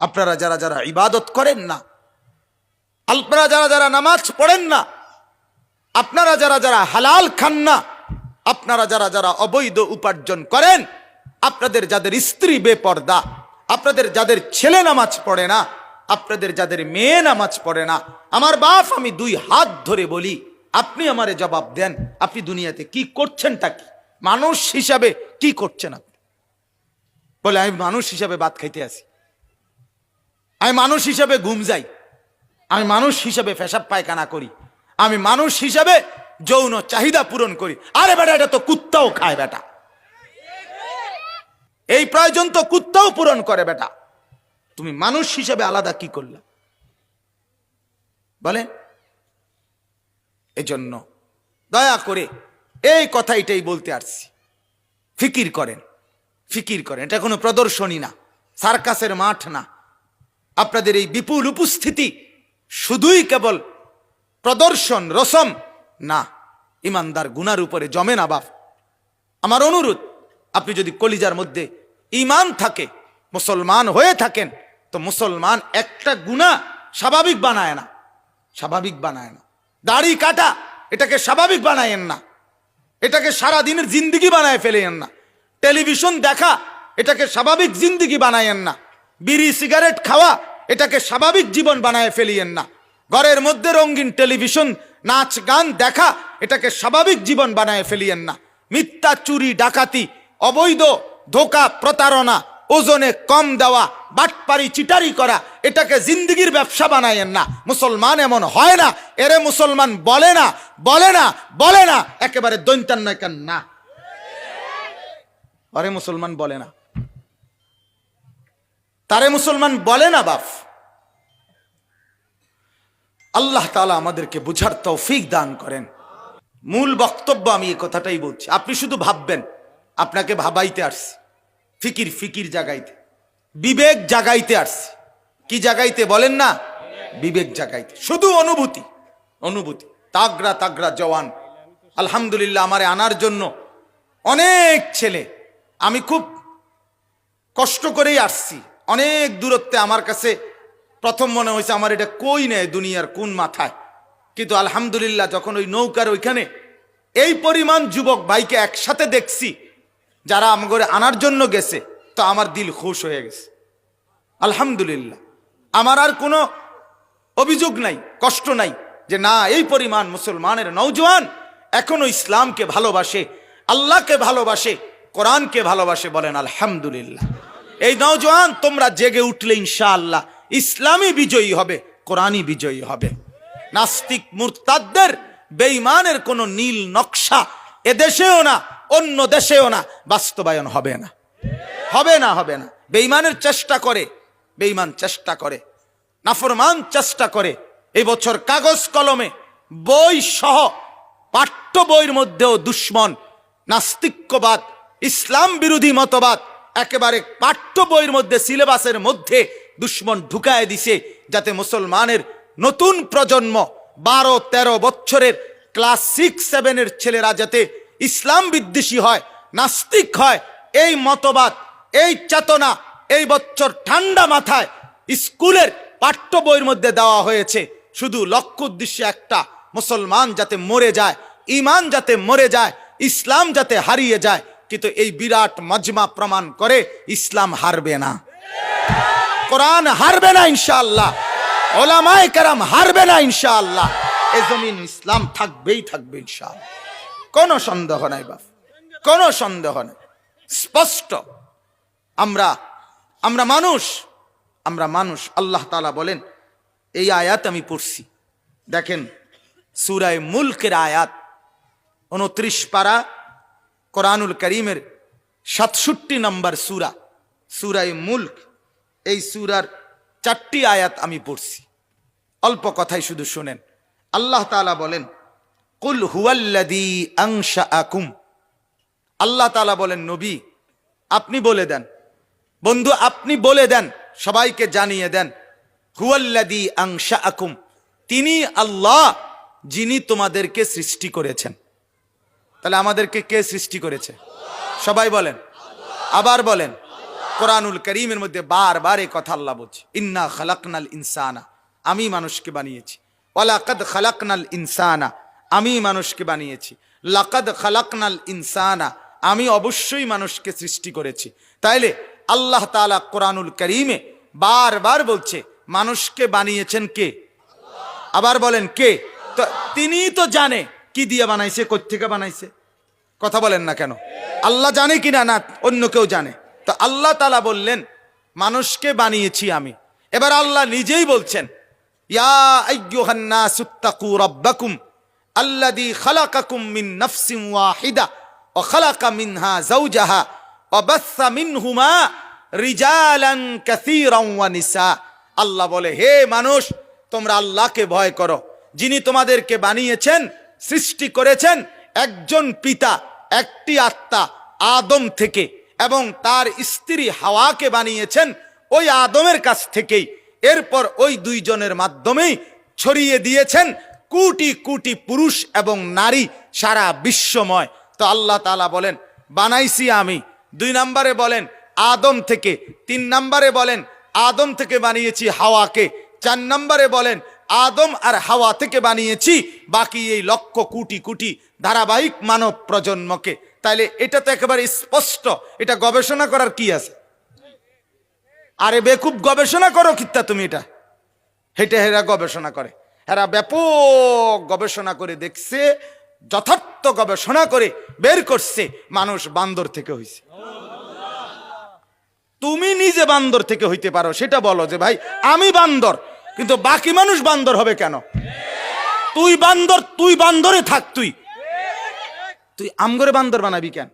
আপনারা যারা যারা ইবাদত করেন না, আপনারা যারা যারা নামাজ পড়েন না, আপনারা যারা যারা হালাল খান না, আপনারা যারা যারা অবৈধ উপার্জন করেন, আপনাদের যাদের স্ত্রী বেপর্দা, আপনাদের যাদের ছেলে নামাজ পড়ে না, আপনাদের যাদের মেয়ে নামাজ পড়ে না, আমার বাপ আমি দুই হাত ধরে বলি, আপনি আমারে জবাব দেন, আপনি দুনিয়াতে কি করছেনটা কি? মানুষ হিসাবে কি করছেন আপনি? বলে, আমি মানুষ হিসাবে ভাত খাইতে আসি। আমি মানুষ হিসাবে ঘুম যাই। আমি মানুষ হিসাবে পেশাব পায়খানা করি। আমি মানুষ হিসাবে যৌন চাহিদা পূরণ করি। আরে বেটা, এটা তো কুত্তাও খায় বেটা। এই প্রয়োজন তো কুত্তাও পূরণ করে বেটা। তুমি মানুষ হিসাবে আলাদা কি করলে? বলে, এজন্য দয়া করে এই কথা এটাই বলতে আসছি। ফিকির করেন ফিকির করেন। এটা কোনো প্রদর্শনী না, সার্কাসের মাঠ না। আপনাদের এই বিপুল উপস্থিতি শুধুই কেবল প্রদর্শন, রসম, না, ইমানদার গুনার উপরে জমে না বাপ। আমার অনুরোধ, আপনি যদি কলিজার মধ্যে ইমান থাকে, মুসলমান হয়ে থাকেন, তো মুসলমান একটা গুণা স্বাভাবিক বানায় না। স্বাভাবিক বানায় না। দাড়ি কাটা, এটাকে স্বাভাবিক বানায়েন না। এটাকে সারা দিনের জিন্দিগি বানায় ফেলেন না। টেলিভিশন দেখা, এটাকে স্বাভাবিক জিন্দিগি বানায়েন না। বিড়ি সিগারেট খাওয়া, এটাকে স্বাভাবিক জীবন বানায় ফেলিয়েন না। ঘরের মধ্যে রঙিন টেলিভিশন, নাচ, গান দেখা, এটাকে স্বাভাবিক জীবন বানায় ফেলিয়েন না। মিথ্যা চুরি, ডাকাতি, অবৈধ ধোকা, প্রতারণা, ওজনে কম দেওয়া, বাটপারি, চিটারি করা, এটাকে জিন্দগির ব্যবসা বানায়েন না। মুসলমান এমন হয় না, এরে মুসলমান বলে না বলে না বলে না, একেবারে দৈন্তান কেন না। আরে মুসলমান বলে না। তারে মুসলমান বলে না বাপ। আল্লাহ তালা আমাদেরকে বুঝার তৌফিক দান করেন। মূল বক্তব্য আমি এ কথাটাই বলছি। আপনি শুধু ভাববেন, আপনাকে ভাবাইতে আসছি। ফিকির ফিকির জাগাইতে। বিবেক জাগাইতে আসছি। কি জাগাইতে বলেন না? বিবেক জাগাইতে। শুধু অনুভূতি অনুভূতি। তাগরা তাগরা জওয়ান। আলহামদুলিল্লাহ আমারে আনার জন্য অনেক ছেলে। আমি খুব কষ্ট করেই আসছি। অনেক দূরত্বে আমার কাছে প্রথম মনে হয়েছে, আমার এটা কই নেয় দুনিয়ার কোন মাথায়। কিন্তু আলহামদুলিল্লাহ যখন ওই নৌকার ওইখানে এই পরিমাণ যুবক ভাইকে একসাথে দেখছি, যারা আমগরে আনার জন্য গেছে, তো আমার দিল খুশ হয়ে গেছে। আলহামদুলিল্লাহ। আমার আর কোনো অভিযোগ নাই, কষ্ট নাই যে না, এই পরিমাণ মুসলমানের নৌজওয়ান এখনও ইসলামকে ভালোবাসে, আল্লাহকে ভালোবাসে, কোরআনকে ভালোবাসে বলেন আলহামদুলিল্লাহ। এই নৌজওয়ান তোমরা জেগে উঠলে ইনশাআল্লাহ। ইসলামই বিজয়ী হবে, কোরআনই বিজয়ী হবে। নাস্তিক মুরতাদদের, বেঈমানের কোনো নীল নকশা এদেশেও না, অন্য দেশেও না, বাস্তবায়ন হবে না। হবে না হবে না। বেঈমানের চেষ্টা করে, বেঈমান চেষ্টা করে, নাফরমান চেষ্টা করে। এই বছর কাগজ কলমে বই সহ পাঠ্য বইয়ের মধ্যেও দুশ্মন, নাস্তিক্যবাদ, ইসলাম বিরোধী মতবাদ একেবারে পাঠ্য বইয়ের মধ্যে, সিলেবাসের মধ্যে দুশ্মন ঢুকায় দিছে, যাতে মুসলমানের নতুন প্রজন্ম বারো, তেরো বছরের ক্লাস সিক্স, সেভেনের ছেলেরা যাতে ইসলাম বিদ্বেষী হয়, নাস্তিক হয়, এই মতবাদ, এই চেতনা, এই বছর ঠান্ডা মাথায় স্কুলের পাঠ্য বইয়ের মধ্যে দেওয়া হয়েছে। শুধু লক্ষ্য উদ্দেশ্য একটা, মুসলমান যাতে মরে যায় ইমান যাতে মরে যায়, ইসলাম যাতে হারিয়ে যায় কিন্তু এই বিরাট মজমা প্রমাণ করে ইসলাম হারবে না। কোরআন হারবে না ইনশাআল্লাহ। ওলামায় কারাম হারবে না ইনশাআল্লাহ। এ জমিন ইসলাম থাকবেই থাকবে ইনশাআল্লাহ। কোনো সন্দেহ নাই বাপ। কোনো সন্দেহ নাই। স্পষ্ট। আমরা আমরা মানুষ আমরা মানুষ, আল্লাহ তালা বলেন, এই আয়াত আমি পড়ছি। দেখেন, সুরায় মুলকের আয়াত, উনত্রিশ পারা কোরআনুল করিমের সাতষট্টি নম্বর সুরা, সুরায় মুল্ক। এই সুরার চারটি আয়াত আমি পড়ছি। অল্প কথাই শুধু শোনেন। আল্লাহ তালা বলেন, কুল হুয়াল্লাদি আংশা আকুম আল্লাহ তালা বলেন, নবী, আপনি বলে দেন। বন্ধু, আপনি বলে দেন, সবাইকে জানিয়ে দেন। হুয়াল্লাদি আংশা আকুম তিনি আল্লাহ যিনি তোমাদেরকে সৃষ্টি করেছেন। তাহলে আমাদেরকে কে সৃষ্টি করেছে? সবাই বলেন। আবার বলেন, কোরআনুল করিমের মধ্যে বারবার এই কথা আল্লাহ বলছে, ইন্না খালাকনাল ইনসানা আমি মানুষকে বানিয়েছি। ওয়ালাকাদ খালাকনাল ইনসানা আমি মানুষকে বানিয়েছি। লাকাদ খালাকনাল ইনসানা আমি অবশ্যই মানুষকে সৃষ্টি করেছি। তাইলে আল্লাহ তাআলা কোরআনুল করিমে বারবার বলছে, মানুষকে বানিয়েছেন কে? আবার বলেন, কে? তো তিনি তো জানে। কি দিয়ে বানাইছে কোথেকে বানাইছে? কথা বলেন না কেন? আল্লাহ জানে কিনা না? অন্য কেউ জানে। তো আল্লাহ তালা বললেন, মানুষকে বানিয়েছি আমি। এবার আল্লাহ নিজেই বলছেন আল্লাহ বলে, হে মানুষ, তোমরা আল্লাহকে ভয় করো। যিনি তোমাদেরকে বানিয়েছেন সৃষ্টি করেছেন একজন পিতা, একটি আত্মা, আদম থেকে এবং তার স্ত্রী হাওয়াকে বানিয়েছেন ওই আদমের কাছ থেকেই। এরপর ওই দুইজনের মাধ্যমেই ছড়িয়ে দিয়েছেন কোটি কোটি পুরুষ এবং নারী সারা বিশ্বময়। তো আল্লাহ তালা বলেন, বানাইছি আমি। দুই নম্বরে বলেন, আদম থেকে। তিন নম্বরে বলেন, আদম থেকে বানিয়েছি হাওয়াকে। চার নম্বরে বলেন আদম আর হাওয়া থেকে বানিয়েছি। বাকি এই লক্ষ কোটি কোটি ধারাবাহিক মানব প্রজন্মকে। তাইলে এটা তো একেবারে স্পষ্ট। এটা গবেষণা করার কি আছে? আরে বেকুব গবেষণা করো কিত্তা তুমি এটা। হেঁটে হেরা গবেষণা করে। এরা ব্যাপক গবেষণা করে দেখছে, যথার্থ গবেষণা করে বের করছে মানুষ বান্দর থেকে হইছে। তুমি নিজে বান্দর থেকে হইতে পারো, সেটা বলো যে ভাই, আমি বান্দর। কিন্তু বাকি মানুষ বান্দর হবে কেন? তুই বান্দর, তুই বান্দরে থাক তুই। তুই আমগরে বান্দর বানাবি কেন?